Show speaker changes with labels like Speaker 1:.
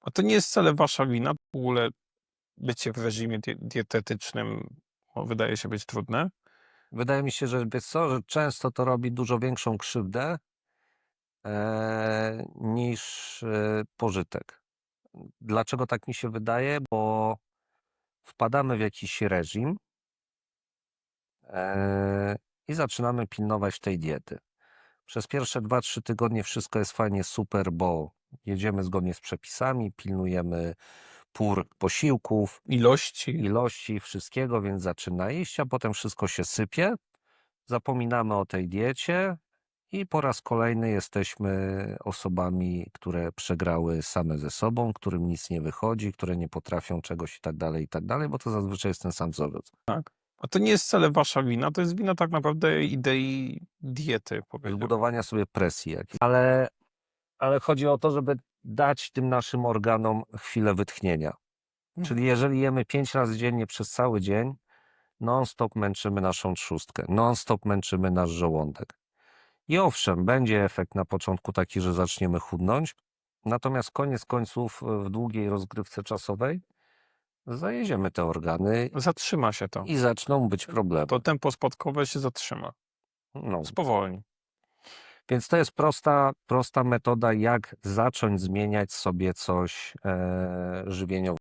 Speaker 1: A to nie jest wcale wasza wina. W ogóle bycie w reżimie die dietetycznym wydaje się być trudne.
Speaker 2: Wydaje mi się, że wiesz co, że często to robi dużo większą krzywdę e, niż e, pożytek. Dlaczego tak mi się wydaje? Bo wpadamy w jakiś reżim e, i zaczynamy pilnować tej diety. Przez pierwsze 2-3 tygodnie wszystko jest fajnie, super, bo jedziemy zgodnie z przepisami, pilnujemy pór posiłków,
Speaker 1: Ilości.
Speaker 2: ilości, wszystkiego, więc zaczyna iść, a potem wszystko się sypie. Zapominamy o tej diecie i po raz kolejny jesteśmy osobami, które przegrały same ze sobą, którym nic nie wychodzi, które nie potrafią czegoś i tak dalej, i tak dalej, bo to zazwyczaj jest ten sam wzorzec.
Speaker 1: A to nie jest wcale wasza wina. To jest wina tak naprawdę idei diety, powiedziałbym.
Speaker 2: Zbudowania sobie presji jakiejś. Ale, ale chodzi o to, żeby dać tym naszym organom chwilę wytchnienia. Czyli jeżeli jemy pięć razy dziennie przez cały dzień, non-stop męczymy naszą trzustkę, non-stop męczymy nasz żołądek. I owszem, będzie efekt na początku taki, że zaczniemy chudnąć, natomiast koniec końców w długiej rozgrywce czasowej zajedziemy te organy
Speaker 1: Zatrzyma się to.
Speaker 2: i zaczną być problemy.
Speaker 1: To tempo spadkowe się zatrzyma.
Speaker 2: No,
Speaker 1: Spowolni.
Speaker 2: Więc to jest prosta, prosta metoda, jak zacząć zmieniać sobie coś e, żywieniowo.